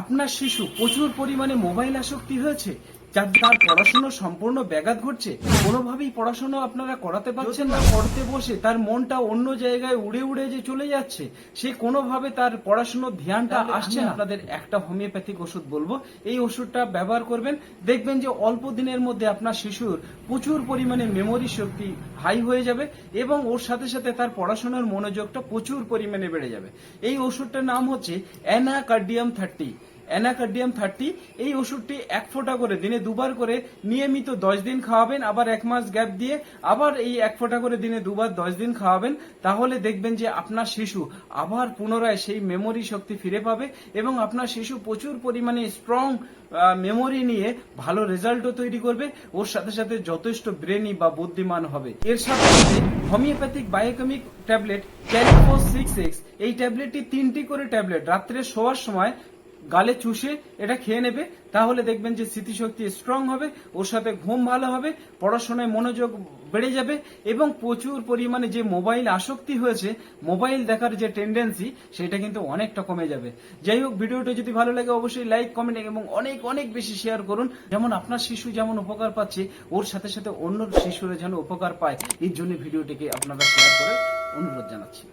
আপনার শিশু প্রচুর পরিমাণে মোবাইল আসক্তি হয়েছে? যার তার পড়াশোনা সম্পূর্ণ ব্যাঘাত ঘটছে কোনোভাবেই পড়াশোনা আপনারা করাতে পারছেন না পড়তে বসে তার মনটা অন্য জায়গায় উড়ে উড়ে যে চলে যাচ্ছে সে কোনোভাবে তার পড়াশোনার ধ্যানটা আসছে না। আপনাদের একটা হোমিওপ্যাথিক ওষুধ বলব এই ওষুধটা ব্যবহার করবেন দেখবেন যে অল্প দিনের মধ্যে আপনার শিশুর প্রচুর পরিমাণে মেমোরি শক্তি হাই হয়ে যাবে এবং ওর সাথে সাথে তার পড়াশোনার মনোযোগটা প্রচুর পরিমাণে বেড়ে যাবে। এই ওষুধটার নাম হচ্ছে অ্যানাকার্ডিয়াম থার্টি। অ্যানাকার্ডিয়াম থার্টি, এই ওষুধটি এক ফোঁটা করে দিনে দুবার করে নিয়মিত দশ দিন খাওয়াবেন, আবার এক মাস গ্যাপ দিয়ে আবার এই এক ফোঁটা করে দিনে দুবার দশ দিন খাওয়াবেন, তাহলে দেখবেন যে আপনার শিশু আবার পুনরায় সেই মেমোরি শক্তি ফিরে পাবে এবং আপনার শিশু প্রচুর পরিমাণে স্ট্রং মেমোরি নিয়ে ভালো রেজাল্টও তৈরি করবে, ওর সাথে সাথে যথেষ্ট ব্রেনি বা বুদ্ধিমান হবে। এর সাথে সাথে হোমিওপ্যাথিক বায়োকেমিক ট্যাবলেট ক্যালিফো সিক্স এক্স এই ট্যাবলেটটি তিনটি করে ট্যাবলেট, রাত্রে শোয়ার সময় গালে চুষে এটা খেয়ে নেবে, তাহলে দেখবেন যে স্মৃতিশক্তি স্ট্রং হবে, ওর সাথে ঘুম ভালো হবে, পড়াশোনায় মনোযোগ বেড়ে যাবে এবং প্রচুর পরিমাণে যে মোবাইল আসক্তি হয়েছে, মোবাইল দেখার যে টেন্ডেন্সি সেটা কিন্তু অনেকটা কমে যাবে। যাই হোক, ভিডিওটা যদি ভালো লাগে অবশ্যই লাইক কমেন্ট এবং অনেক অনেক বেশি শেয়ার করুন। যেমন আপনার শিশু যেমন উপকার পাচ্ছে, ওর সাথে সাথে অন্য শিশুরা যেন উপকার পায়, এর জন্য ভিডিওটিকে আপনারা শেয়ার করে অনুরোধ জানাচ্ছি।